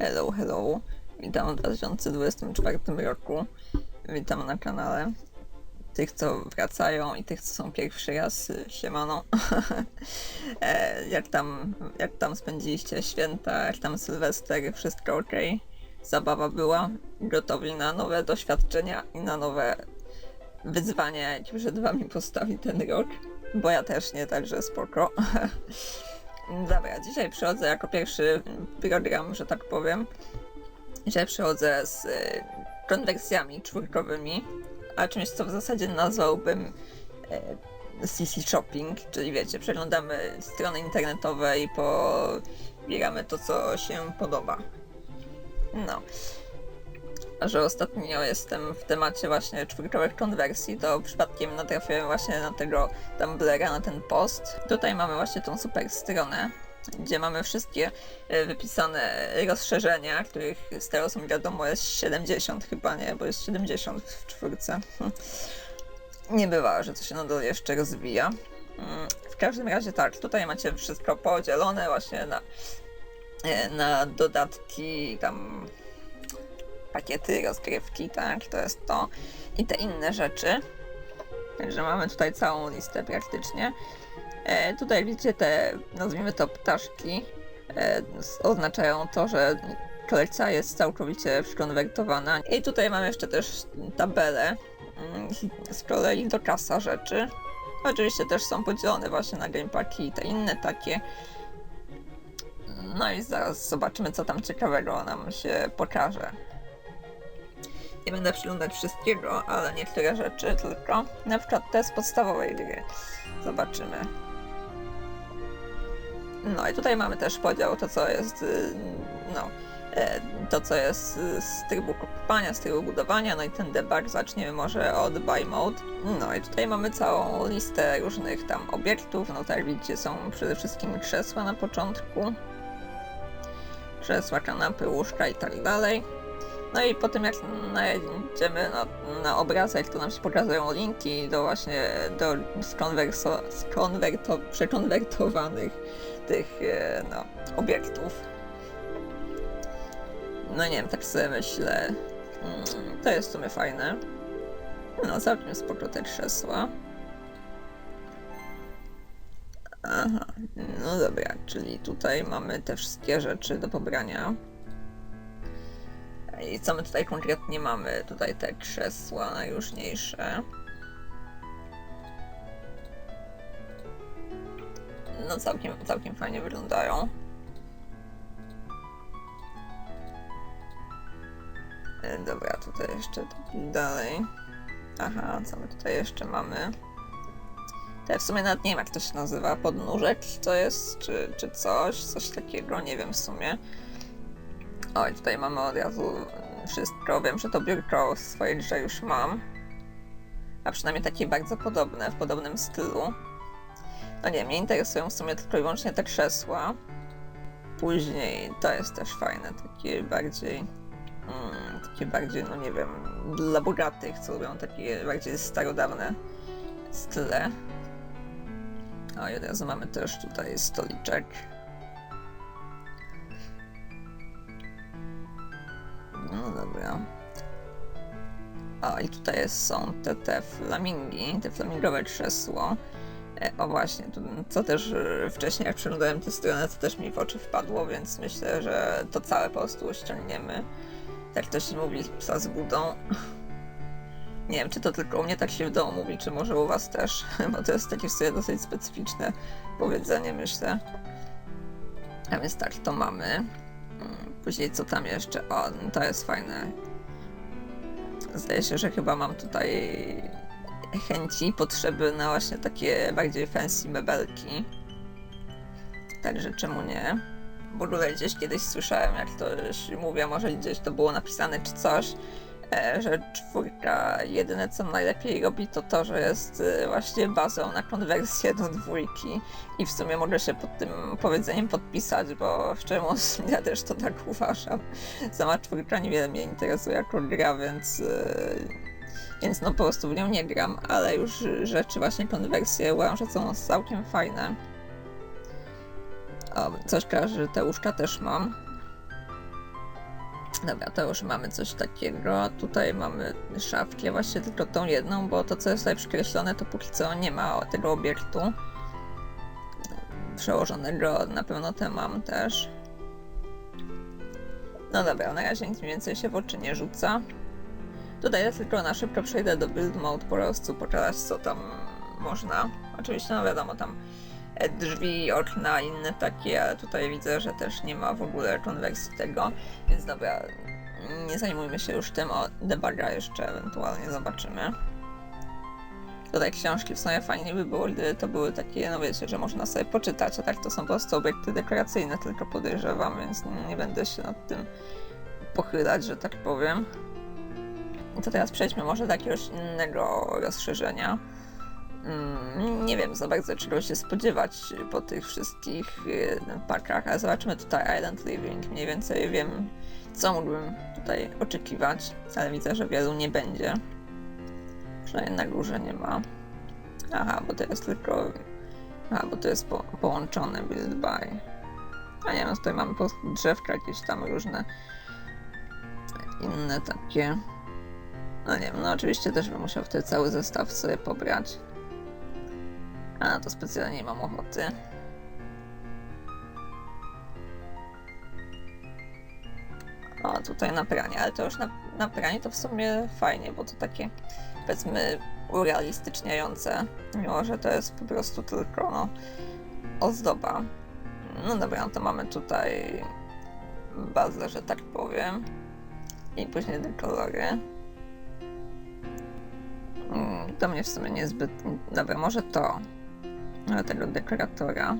Hello, hello. Witam w 2024 roku. Witam na kanale. Tych, co wracają i tych, co są pierwszy raz, siemano. E, jak, tam, jak tam spędziliście święta, jak tam Sylwester, wszystko ok? Zabawa była? Gotowi na nowe doświadczenia i na nowe wyzwania, jakie przed wami postawi ten rok? Bo ja też nie, także spoko. Dobra, dzisiaj przychodzę jako pierwszy program, że tak powiem. Dzisiaj przychodzę z y, konwersjami czwórkowymi, a czymś, co w zasadzie nazwałbym CC Shopping, czyli wiecie, przeglądamy strony internetowe i pobieramy to, co się podoba. No. Że ostatnio jestem w temacie właśnie czwórkowych konwersji, to przypadkiem natrafiłem właśnie na tego Tumblera, na ten post. Tutaj mamy właśnie tą super stronę, gdzie mamy wszystkie e, wypisane rozszerzenia, których z tego są wiadomo jest 70 chyba, nie? Bo jest 70 w czwórce. Nie bywa, że to się nadal jeszcze rozwija. Mm, W każdym razie tak, tutaj macie wszystko podzielone właśnie na, e, na dodatki, tam pakiety, rozgrywki, tak, to jest to i te inne rzeczy. Także mamy tutaj całą listę praktycznie. E, tutaj widzicie te, nazwijmy to ptaszki, e, oznaczają to, że kolekcja jest całkowicie przekonwertowana. I tutaj mamy jeszcze też tabelę mm, z kolei do kasa rzeczy. Oczywiście też są podzielone właśnie na gamepaki i te inne takie. No i zaraz zobaczymy, co tam ciekawego nam się pokaże. Nie będę przyglądać wszystkiego, ale niektóre rzeczy tylko. Na przykład te z podstawowej gry. Zobaczymy. No i tutaj mamy też podział to, co jest, y, no, e, to, co jest z trybu kupowania, z trybu budowania, no i ten debug zaczniemy może od buy mode. No i tutaj mamy całą listę różnych tam obiektów, no tak widzicie są przede wszystkim krzesła na początku, krzesła, kanapy, łóżka i tak dalej. No i po tym jak najedziemy na, na obrazek, to nam się pokazują linki do właśnie do skonwerso, skonwerto, przekonwertowanych tych e, no, obiektów. No nie wiem, tak sobie myślę. Mm, to jest w sumie fajne. No, całkiem spoko te krzesła. Aha, no dobra, czyli tutaj mamy te wszystkie rzeczy do pobrania. I co my tutaj konkretnie mamy? Tutaj te krzesła najróżniejsze. No całkiem, całkiem fajnie wyglądają. E, Dobra, tutaj jeszcze dalej. Aha, co my tutaj jeszcze mamy? Ja w sumie nawet nie wiem jak to się nazywa, podnóżek to jest, czy, czy coś, coś takiego, nie wiem w sumie. Oj, tutaj mamy od razu wszystko. Wiem, że to biurko swoje grze już mam. A przynajmniej takie bardzo podobne, w podobnym stylu. No nie, mnie interesują w sumie tylko i wyłącznie te krzesła. Później to jest też fajne, takie bardziej. Mm, takie bardziej, no nie wiem, dla bogatych, co lubią takie bardziej starodawne style. O, i od razu mamy też tutaj stoliczek. No dobra. O, i tutaj są te, te flamingi, te flamingowe krzesło. E, o właśnie, tu, co też e, wcześniej jak przeglądałem tę stronę, to też mi w oczy wpadło, więc myślę, że to całe po prostu ściągniemy. Tak to się mówi, psa z budą. Nie wiem, czy to tylko u mnie tak się w domu mówi, czy może u was też, bo to jest takie w sobie dosyć specyficzne powiedzenie, myślę. A więc tak, to mamy. Później co tam jeszcze? O, to jest fajne. Zdaje się, że chyba mam tutaj chęci, potrzeby na właśnie takie bardziej fancy mebelki. Także czemu nie? W ogóle gdzieś kiedyś słyszałem, jak ktoś mówi, a może gdzieś to było napisane czy coś, że czwórka jedyne co najlepiej robi to to, że jest e, właśnie bazą na konwersję do dwójki i w sumie mogę się pod tym powiedzeniem podpisać, bo szczerze mówiąc ja też to tak uważam. Sama czwórka niewiele mnie interesuje jako gra, więc e, więc no po prostu w nią nie gram, ale już rzeczy właśnie konwersje uważam, że są całkiem fajne. O, coś kojarzy, te łóżka też mam. Dobra, to już mamy coś takiego. Tutaj mamy szafkę, właśnie tylko tą jedną, bo to co jest tutaj przekreślone, to póki co nie ma tego obiektu przełożonego. Na pewno te mam też. No dobra, na razie nic więcej się w oczy nie rzuca. Tutaj ja tylko na szybko przejdę do build mode po prostu pokazać co tam można. Oczywiście no wiadomo tam drzwi, okna, inne takie, ale tutaj widzę, że też nie ma w ogóle konwersji tego, więc dobra, nie zajmujmy się już tym, o debuga jeszcze ewentualnie zobaczymy. Tutaj książki w sumie fajnie by było, gdyby to były takie, no wiecie, że można sobie poczytać, a tak to są po prostu obiekty dekoracyjne, tylko podejrzewam, więc nie będę się nad tym pochylać, że tak powiem. I to teraz przejdźmy może do jakiegoś innego rozszerzenia. Mm, nie wiem za bardzo czego się spodziewać po tych wszystkich y, pakach, ale zobaczymy tutaj Island Living. Mniej więcej wiem, co mógłbym tutaj oczekiwać, ale widzę, że wielu nie będzie. Przynajmniej na górze nie ma. Aha, bo to jest tylko... Aha, bo to jest po, połączone build by. A nie, no tutaj mamy po drzewka jakieś tam różne inne takie. No nie wiem, no oczywiście też bym musiał wtedy cały zestaw sobie pobrać. A to specjalnie nie mam ochoty. O, tutaj na pranie, ale to już na, na pranie to w sumie fajnie, bo to takie powiedzmy urealistyczniające, mimo że to jest po prostu tylko no, ozdoba. No dobra, no to mamy tutaj bazę, że tak powiem. I później te kolory. Mm, To mnie w sumie niezbyt... Dobra, może to. Tego dekoratora.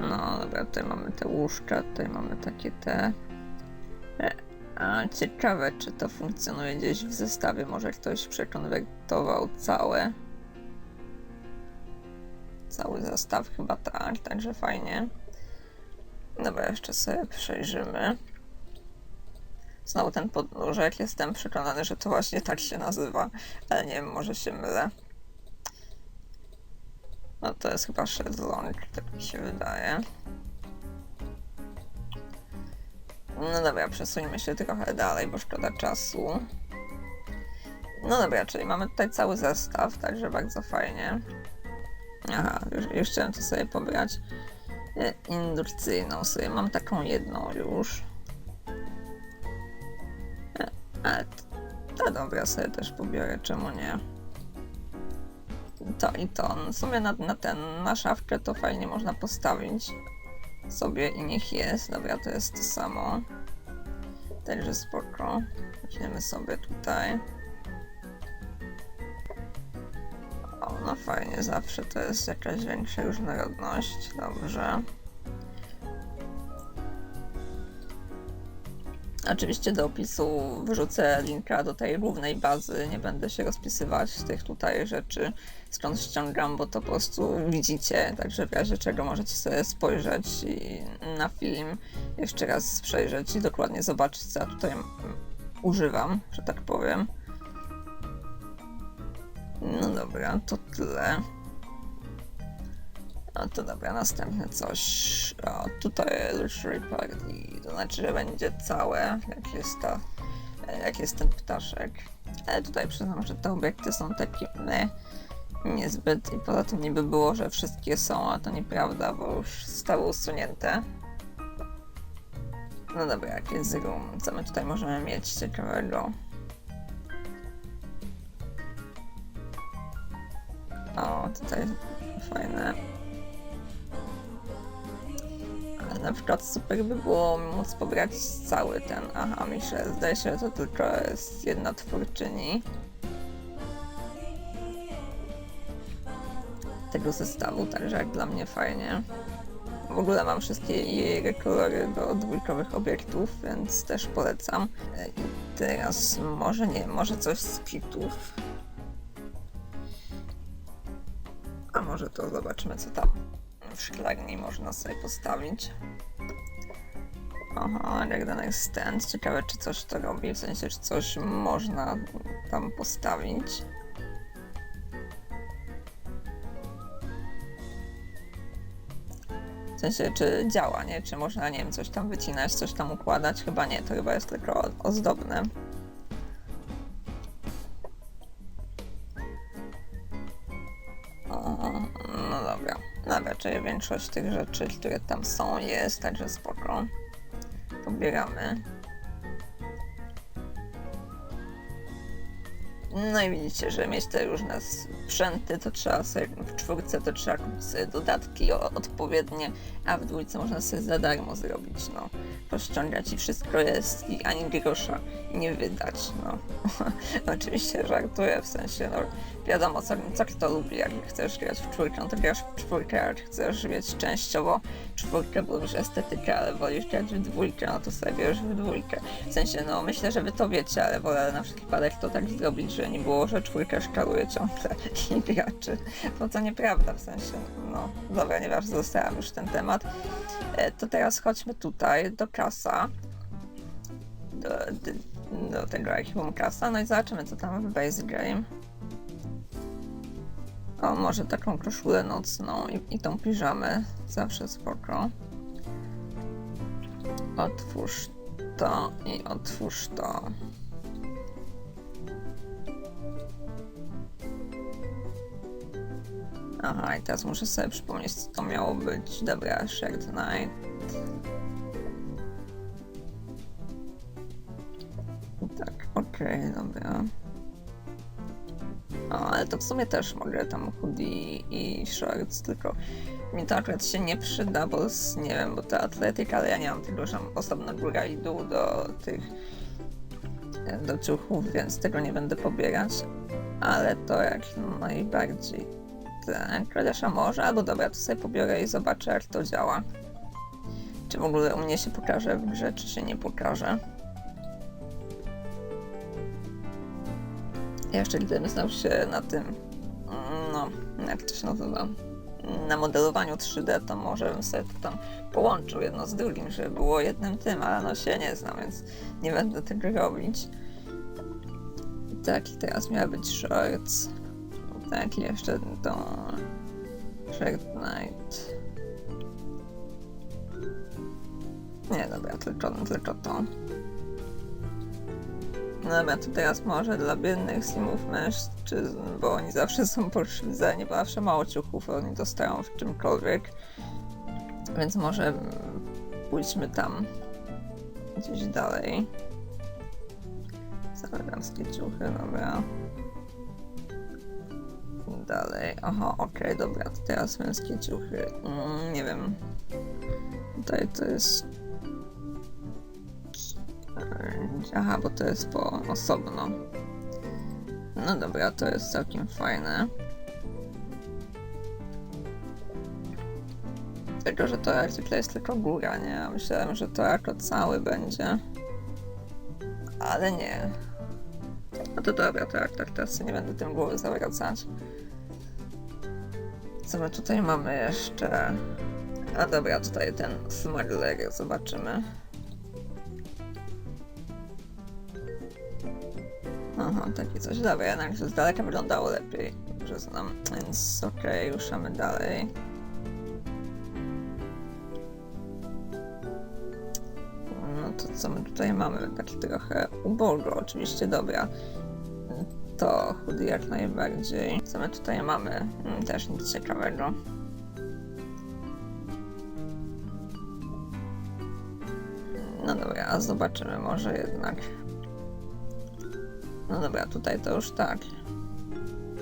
No dobra, tutaj mamy te łóżka, tutaj mamy takie te... E, A ciekawe, czy to funkcjonuje gdzieś w zestawie. Może ktoś przekonwertował całe. Cały zestaw chyba tak, także fajnie. Dobra, jeszcze sobie przejrzymy. Znowu ten podnóżek. Jestem przekonany, że to właśnie tak się nazywa, ale nie wiem, może się mylę. No to jest chyba szezlong, tak mi się wydaje. No dobra, przesuńmy się trochę dalej, bo szkoda czasu. No dobra, czyli mamy tutaj cały zestaw, także bardzo fajnie. Aha, już, już chciałem to sobie pobrać. E, Indukcyjną sobie, mam taką jedną już. Ale to dobra, sobie też pobiorę, czemu nie? To i to. W sumie na, na ten, na szafkę to fajnie można postawić sobie i niech jest. Dobra, to jest to samo. Także spoko. Weźmiemy sobie tutaj. O, no fajnie, zawsze to jest jakaś większa różnorodność. Dobrze. Oczywiście do opisu wrzucę linka do tej głównej bazy. Nie będę się rozpisywać tych tutaj rzeczy, skąd ściągam, bo to po prostu widzicie. Także w razie czego możecie sobie spojrzeć i na film, jeszcze raz przejrzeć i dokładnie zobaczyć, co ja tutaj używam, że tak powiem. No dobra, to tyle. No to dobra, następne coś. O, tutaj Luxury Party, to znaczy, że będzie całe, jak jest ta, jak jest ten ptaszek. Ale tutaj przyznam, że te obiekty są takie ne, niezbyt i poza tym niby było, że wszystkie są, a to nieprawda, bo już zostały usunięte. No dobra, jak jest room, co my tutaj możemy mieć ciekawego? O, tutaj fajne. Na przykład super by było móc pobrać cały ten. Aha, Michelle, zdaje się, że to tylko jest jedna twórczyni. Tego zestawu, także jak dla mnie fajnie. W ogóle mam wszystkie jej kolory do dwójkowych obiektów, więc też polecam. E, I teraz może nie, może coś z kitów. A może to zobaczymy, co tam szklarni można sobie postawić. Aha, dany stand. Ciekawe, czy coś to robi, w sensie, czy coś można tam postawić. W sensie, czy działa, nie? Czy można, nie wiem, coś tam wycinać, coś tam układać? Chyba nie, to chyba jest tylko ozdobne. Czyli większość tych rzeczy, które tam są, jest, także spoko. Pobieramy. No i widzicie, że mieć te różne sprzęty, to trzeba sobie, w czwórce to trzeba kupić sobie dodatki odpowiednie, a w dwójce można sobie za darmo zrobić, no. Pościągać i wszystko jest i ani grosza nie wydać, no. Oczywiście żartuję, w sensie, no wiadomo, co, co kto lubi, jak chcesz grać w czwórkę, no to grasz w czwórkę, jak chcesz mieć częściowo czwórkę, bo już estetykę, ale wolisz grać w dwójkę, no to sobie bierzesz w dwójkę. W sensie, no myślę, że wy to wiecie, ale wolę na wszelki wypadek to tak zrobić, że nie było, że czwórka szkaluje ciągle i graczy. Bo to nieprawda, w sensie, no dobra, nieważne, zostałam już ten temat. E, To teraz chodźmy tutaj, do kasa. Do, do, do tego archiwum kasa, no i zobaczymy, co tam w base game. O, może taką koszulę nocną i, i tą piżamę. Zawsze spoko. Otwórz to i otwórz to. Aha, i teraz muszę sobie przypomnieć, co to miało być. Dobra, Shared Night. Tak, okej, dobra. O, ale to w sumie też mogę tam hoodie i shorts, tylko mi to akurat się nie przyda, bo nie wiem, bo to atletyka, ale ja nie mam tego, że mam osobno góra i dół do tych do ciuchów, więc tego nie będę pobierać. Ale to jak najbardziej tak, chociaż a może, albo dobra, to sobie pobiorę i zobaczę jak to działa. Czy w ogóle u mnie się pokaże w grze, czy się nie pokaże. Jeszcze gdybym znał się na tym, no, jak to się nazywa, na modelowaniu 3D, to może bym sobie to tam połączył jedno z drugim, żeby było jednym tym, ale no się nie znam, więc nie będę tego robić. Tak, i teraz miała być shorts. Tak, jeszcze to Shared Night. Nie, dobra, tylko, tylko to. No Dobra, to teraz może dla biednych simów mężczyzn, bo oni zawsze są pokrzywdzeni, bo zawsze mało ciuchów oni dostają w czymkolwiek. Więc może pójdźmy tam gdzieś dalej. Same damskie ciuchy, dobra. Dalej, aha, okej, dobra, to teraz męskie ciuchy. Mm, nie wiem. Tutaj to jest Aha, bo to jest po osobno. No dobra, to jest całkiem fajne. Tylko, że to jak zwykle jest tylko góra, nie? Myślałem, że to jako cały będzie. Ale nie. No to dobra, to jak tak teraz nie będę tym głowy zawracać. Co my tutaj mamy jeszcze? A dobra, tutaj ten smuggler, zobaczymy. Aha, takie coś. Dobra, jednak z daleka wyglądało lepiej, że znam. Więc okej, ruszamy dalej. No to co my tutaj mamy? Taki trochę ubogo, oczywiście, dobra. To chudy jak najbardziej. Co my tutaj mamy? Mm, Też nic ciekawego. No dobra, a zobaczymy może jednak. No dobra, tutaj to już tak.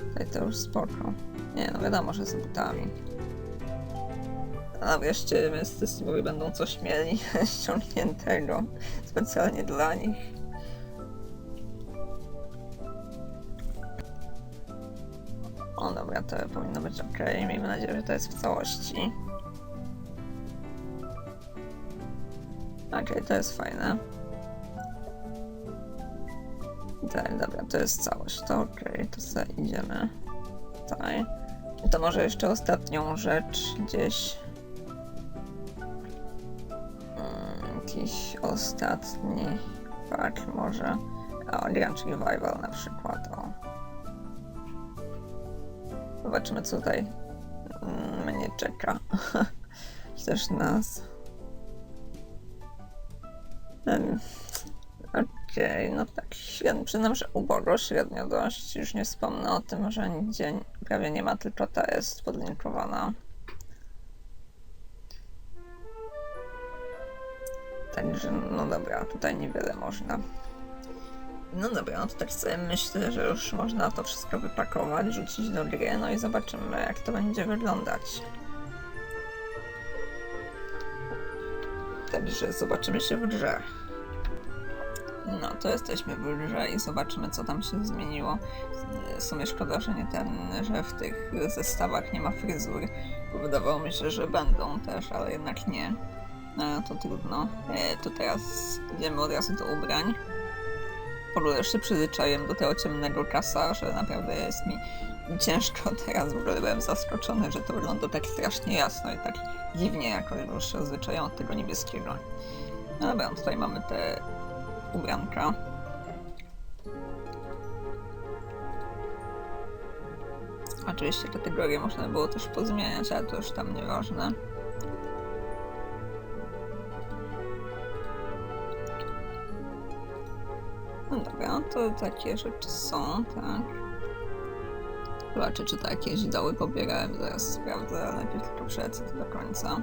Tutaj to już spoko. Nie, no wiadomo, że z butami. A wreszcie męscy Simowie będą coś mieli ściągniętego specjalnie dla nich. O dobra, to powinno być ok. Miejmy nadzieję, że to jest w całości. Okej, to jest fajne. Tak, dobra, to jest całość. To okej, to sobie idziemy tutaj. I to może jeszcze ostatnią rzecz gdzieś. Mm, jakiś ostatni pak może. O, Grunge Revival na przykład. O. Zobaczymy co tutaj mnie czeka. też nas. Okej, no tak, średnio, przyznam, że ubogo, średnio dość. Już nie wspomnę o tym, że nigdzie prawie nie ma, tylko ta jest podlinkowana. Także, no dobra, tutaj niewiele można. No dobra, no to tak sobie myślę, że już można to wszystko wypakować, rzucić do gry, no i zobaczymy, jak to będzie wyglądać. Także zobaczymy się w grze. No, to jesteśmy w grze i zobaczymy, co tam się zmieniło. W sumie szkoda, że nie ten, że w tych zestawach nie ma fryzur, wydawało mi się, że będą też, ale jednak nie. No, to trudno. E, to teraz idziemy od razu do ubrań. Ogóle już się przyzwyczaiłem do tego ciemnego kasa, że naprawdę jest mi ciężko teraz. W ogóle byłem zaskoczony, że to wygląda tak strasznie jasno i tak dziwnie jakoś, bo już się odzwyczaiłem od tego niebieskiego. No dobra, tutaj mamy te ubranka. Oczywiście kategorie można było też pozmieniać, ale to już tam nieważne. No dobra, to takie rzeczy są, tak. Zobaczę, czy to jakieś doły pobierałem, zaraz sprawdzę, najpierw tylko przelecę to do końca.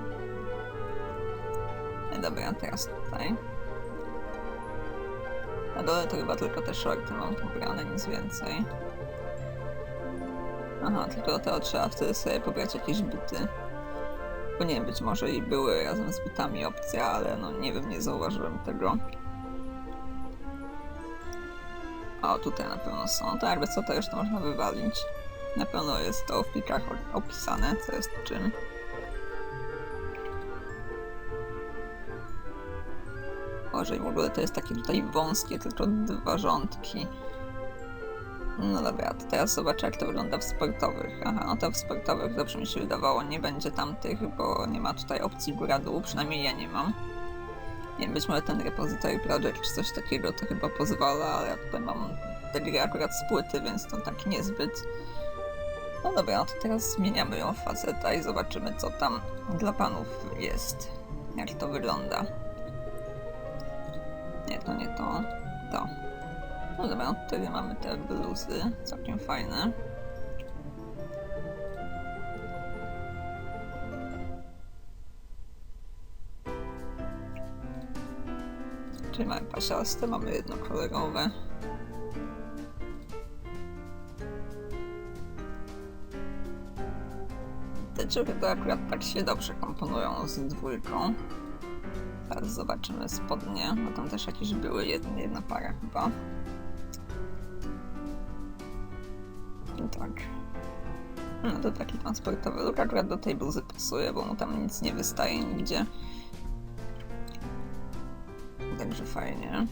No dobra, teraz tutaj. Na dole to chyba tylko te shorty mam pobrane, nic więcej. Aha, tylko tego trzeba wtedy sobie pobrać jakieś buty. Bo nie wiem, być może i były razem z butami opcja, ale no nie wiem, nie zauważyłem tego. O, tutaj na pewno są. To jakby co, to to można wywalić. Na pewno jest to w plikach opisane, co jest czym. Boże, i w ogóle to jest takie tutaj wąskie, tylko dwa rządki. No dobra, to teraz zobaczę jak to wygląda w sportowych. Aha, no to w sportowych dobrze mi się wydawało, nie będzie tamtych, bo nie ma tutaj opcji góra-dół, przynajmniej ja nie mam. Nie wiem, być może ten repository project czy coś takiego to chyba pozwala, ale ja tutaj mam te gry akurat z płyty, więc to tak niezbyt. No dobra, no to teraz zmieniamy ją w faceta i zobaczymy co tam dla panów jest. Jak to wygląda. Nie, to nie to. To. No dobra, no tutaj mamy te bluzy, całkiem fajne. Czyli mamy pasiaste, mamy jednokolorowe. Te ciuchy to akurat tak się dobrze komponują z dwójką. Teraz zobaczymy spodnie, bo tam też jakieś były, jedna, jedna para chyba. I tak. No to taki transportowy look akurat do tej bluzy pasuje, bo mu tam nic nie wystaje nigdzie. Także fajnie.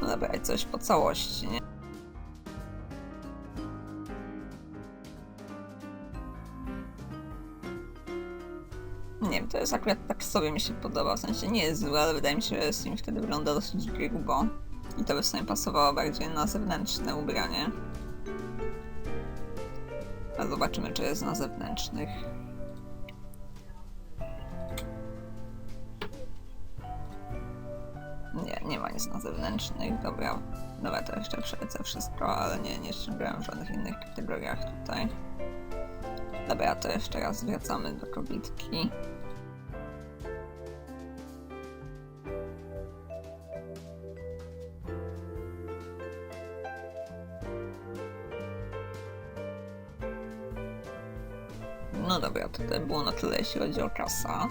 No dobra, coś po całości, nie? Nie wiem, to jest akurat tak sobie mi się podoba, w sensie nie jest zły, ale wydaje mi się, że Steam wtedy wygląda dosyć grubo. I to by sobie pasowało bardziej na zewnętrzne ubranie. A zobaczymy, czy jest na zewnętrznych. Zewnętrznych, dobra. Dobra, to jeszcze przelecę wszystko, ale nie, nie ściągałem w żadnych innych kategoriach tutaj. Dobra, to jeszcze raz wracamy do kobitki. No dobra, to było na tyle, jeśli chodzi o kasa.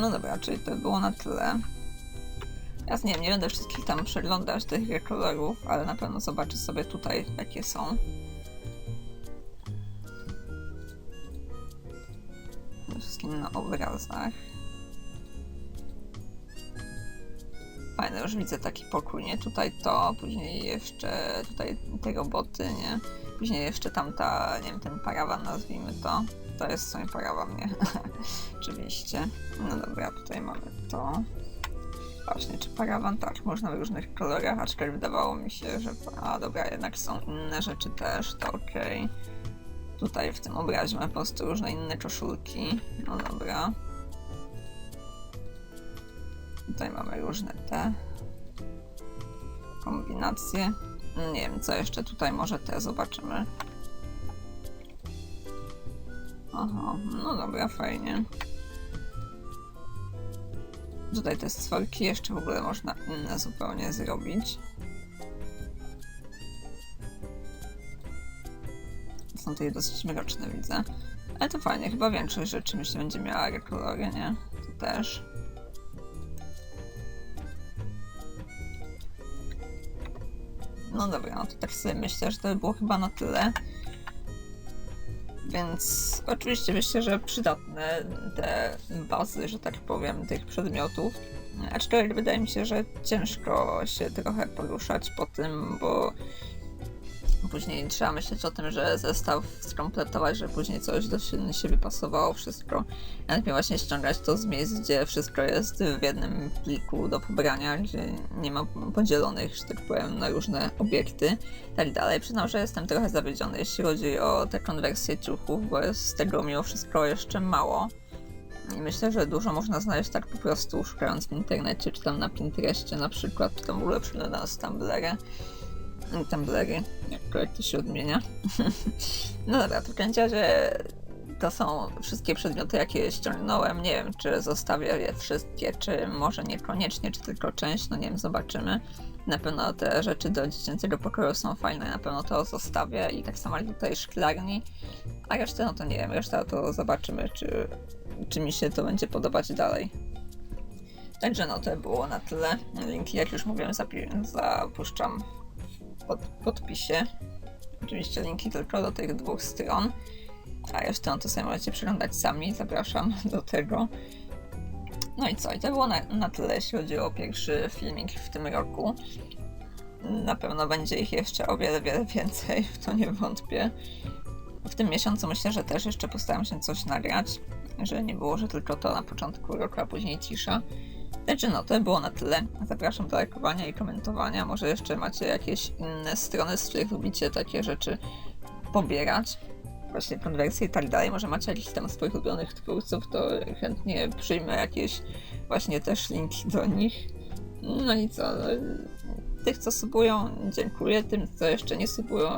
No dobra, czyli to było na tyle. Ja nie wiem, nie będę wszystkich tam przeglądać tych kolorów, ale na pewno zobaczę sobie tutaj, jakie są. Wszystkim na obrazach. Fajne, już widzę taki pokój, nie? Tutaj to, później jeszcze tutaj te roboty, nie? Później jeszcze tamta, nie wiem, ten parawan nazwijmy to. To jest w sumie parawan, nie? Oczywiście. No dobra, tutaj mamy to. Właśnie, czy parawan? Tak, można w różnych kolorach, aczkolwiek wydawało mi się, że... A dobra, jednak są inne rzeczy też, to okej. Tutaj w tym obrazie mamy po prostu różne inne koszulki. No dobra. Tutaj mamy różne te kombinacje. Nie wiem, co jeszcze tutaj może te zobaczymy. No dobra, fajnie. Tutaj te stworki jeszcze w ogóle można inne zupełnie zrobić. Są tutaj dosyć mroczne, widzę. Ale to fajnie, chyba większość rzeczy myślę będzie miała kolory, nie? To też. No dobra, no to tak sobie myślę, że to by było chyba na tyle. Więc oczywiście myślę, że przydatne te bazy, że tak powiem, tych przedmiotów. Aczkolwiek wydaje mi się, że ciężko się trochę poruszać po tym, bo później trzeba myśleć o tym, że zestaw skompletować, że później coś do siebie pasowało, wszystko. Ja najpierw właśnie ściągać to z miejsc, gdzie wszystko jest w jednym pliku do pobrania, gdzie nie ma podzielonych, że tak powiem, na różne obiekty i tak dalej. Przyznam, że jestem trochę zawiedziony, jeśli chodzi o te konwersje ciuchów, bo jest tego mimo wszystko jeszcze mało. Myślę, że dużo można znaleźć tak po prostu szukając w internecie, czy tam na Pinterestie na przykład, czy tam w ogóle przeglądając Tumblr'a. Tumblery, jak to się odmienia. no dobra, to w każdym razie to są wszystkie przedmioty, jakie ściągnąłem. Nie wiem, czy zostawię je wszystkie, czy może niekoniecznie, czy tylko część, no nie wiem, zobaczymy. Na pewno te rzeczy do dziecięcego pokoju są fajne, na pewno to zostawię i tak samo jak tutaj szklarni. A resztę, no to nie wiem, reszta to zobaczymy, czy, czy mi się to będzie podobać dalej. Także no to było na tyle. Linki, jak już mówiłem, zapuszczam pod, podpisie. Oczywiście linki tylko do tych dwóch stron. A resztę to sobie możecie przeglądać sami. Zapraszam do tego. No i co? I to było na, na tyle, jeśli chodzi o pierwszy filmik w tym roku. Na pewno będzie ich jeszcze o wiele, wiele więcej, w to nie wątpię. W tym miesiącu myślę, że też jeszcze postaram się coś nagrać, że nie było, że tylko to na początku roku, a później cisza. Także no, to było na tyle. Zapraszam do lajkowania i komentowania. Może jeszcze macie jakieś inne strony, z których lubicie takie rzeczy pobierać. Właśnie konwersje i tak dalej. Może macie jakiś tam swoich ulubionych twórców, to chętnie przyjmę jakieś właśnie też linki do nich. No i co? Tych, co subują, dziękuję. Tym, co jeszcze nie subują,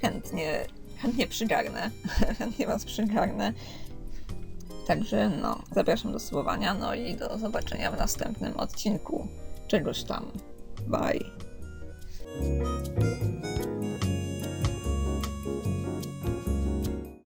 chętnie, chętnie przygarnę. chętnie was przygarnę. Także no, zapraszam do subowania, no i do zobaczenia w następnym odcinku. Czegoś tam. Bye.